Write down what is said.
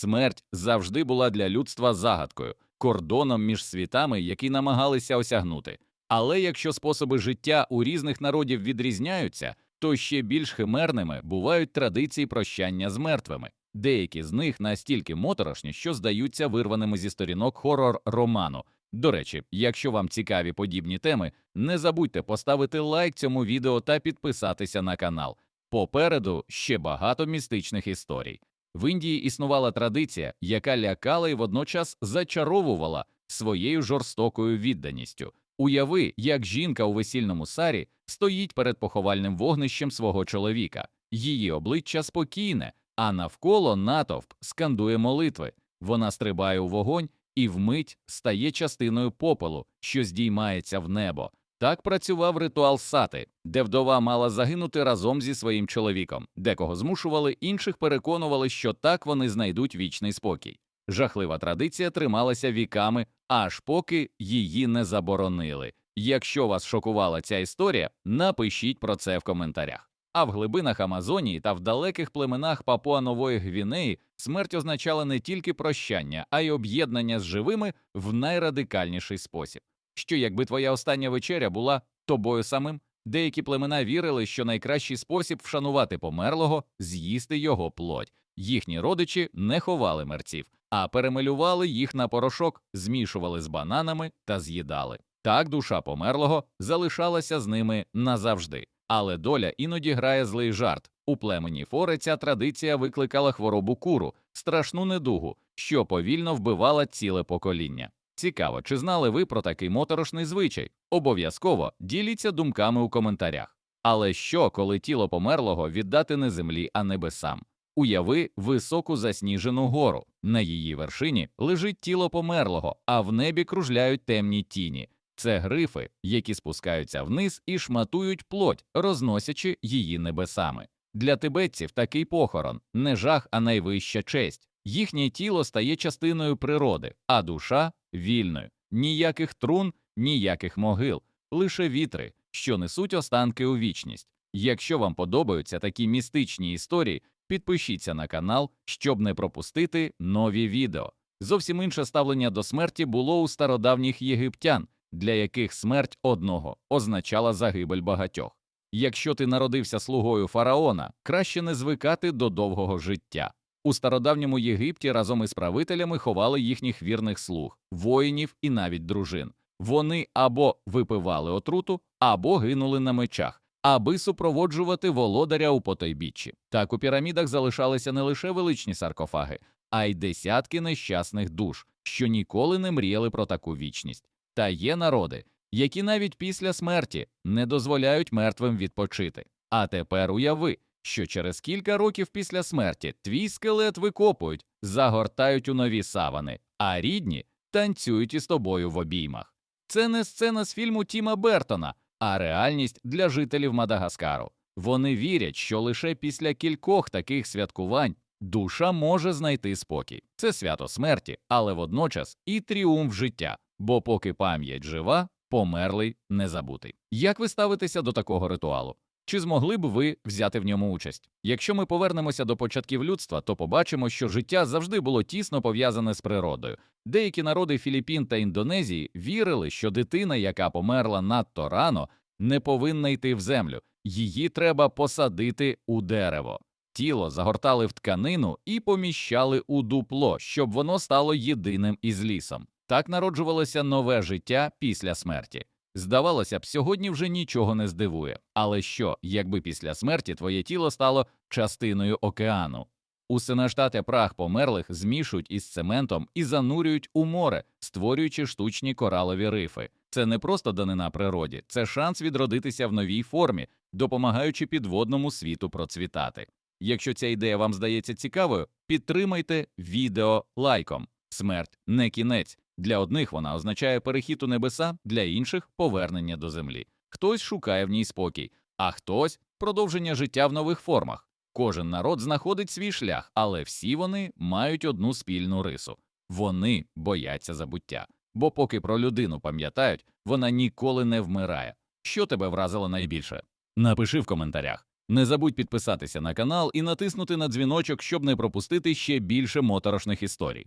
Смерть завжди була для людства загадкою, кордоном між світами, які намагалися осягнути. Але якщо способи життя у різних народів відрізняються, то ще більш химерними бувають традиції прощання з мертвими. Деякі з них настільки моторошні, що здаються вирваними зі сторінок хорор роману. До речі, якщо вам цікаві подібні теми, не забудьте поставити лайк цьому відео та підписатися на канал. Попереду ще багато містичних історій. В Індії існувала традиція, яка лякала і водночас зачаровувала своєю жорстокою відданістю. Уяви, як жінка у весільному сарі стоїть перед поховальним вогнищем свого чоловіка, її обличчя спокійне, а навколо натовп скандує молитви. Вона стрибає у вогонь і вмить стає частиною попелу, що здіймається в небо. Так працював ритуал сати, де вдова мала загинути разом зі своїм чоловіком, декого змушували, інших переконували, що так вони знайдуть вічний спокій. Жахлива традиція трималася віками, аж поки її не заборонили. Якщо вас шокувала ця історія, напишіть про це в коментарях. А в глибинах Амазонії та в далеких племенах Папуа Нової Гвінеї смерть означала не тільки прощання, а й об'єднання з живими в найрадикальніший спосіб. Що якби твоя остання вечеря була тобою самим? Деякі племена вірили, що найкращий спосіб вшанувати померлого з'їсти його плоть. Їхні родичі не ховали мерців, а перемалювали їх на порошок, змішували з бананами та з'їдали. Так душа померлого залишалася з ними назавжди. Але доля іноді грає злий жарт. У племені Фори ця традиція викликала хворобу куру, страшну недугу, що повільно вбивала ціле покоління. Цікаво, чи знали ви про такий моторошний звичай? Обов'язково діліться думками у коментарях. Але що, коли тіло померлого віддати не землі, а небесам? Уяви високу засніжену гору. На її вершині лежить тіло померлого, а в небі кружляють темні тіні. Це грифи, які спускаються вниз і шматують плоть, розносячи її небесами. Для тибетців такий похорон не жах, а найвища честь. Їхнє тіло стає частиною природи, а душа вільною. Ніяких трун, ніяких могил, лише вітри, що несуть останки у вічність. Якщо вам подобаються такі містичні історії, підпишіться на канал, щоб не пропустити нові відео. Зовсім інше ставлення до смерті було у стародавніх єгиптян, для яких смерть одного означала загибель багатьох. Якщо ти народився слугою фараона, краще не звикати до довгого життя. У стародавньому Єгипті разом із правителями ховали їхніх вірних слуг, воїнів і навіть дружин. Вони або випивали отруту, або гинули на мечах, аби супроводжувати володаря у потойбіччі. Так у пірамідах залишалися не лише величні саркофаги, а й десятки нещасних душ, що ніколи не мріяли про таку вічність. Та є народи, які навіть після смерті не дозволяють мертвим відпочити. А тепер уяви, що через кілька років після смерті твій скелет викопують, загортають у нові савани, а рідні танцюють із тобою в обіймах. Це не сцена з фільму Тіма Бертона, а реальність для жителів Мадагаскару. Вони вірять, що лише після кількох таких святкувань душа може знайти спокій. Це свято смерті, але водночас і тріумф життя, бо поки пам'ять жива, померлий не забутий. Як ви ставитеся до такого ритуалу? Чи змогли б ви взяти в ньому участь? Якщо ми повернемося до початків людства, то побачимо, що життя завжди було тісно пов'язане з природою. Деякі народи Філіппін та Індонезії вірили, що дитина, яка померла надто рано, не повинна йти в землю, її треба посадити у дерево. Тіло загортали в тканину і поміщали у дупло, щоб воно стало єдиним із лісом. Так народжувалося нове життя після смерті. Здавалося б, сьогодні вже нічого не здивує. Але що, якби після смерті твоє тіло стало частиною океану? Усе штати прах померлих змішують із цементом і занурюють у море, створюючи штучні коралові рифи. Це не просто данина природі, це шанс відродитися в новій формі, допомагаючи підводному світу процвітати. Якщо ця ідея вам здається цікавою, підтримайте відео лайком. Смерть не кінець. Для одних вона означає перехід у небеса, для інших повернення до землі. Хтось шукає в ній спокій, а хтось продовження життя в нових формах. Кожен народ знаходить свій шлях, але всі вони мають одну спільну рису вони бояться забуття. Бо поки про людину пам'ятають, вона ніколи не вмирає. Що тебе вразило найбільше? Напиши в коментарях. Не забудь підписатися на канал і натиснути на дзвіночок, щоб не пропустити ще більше моторошних історій.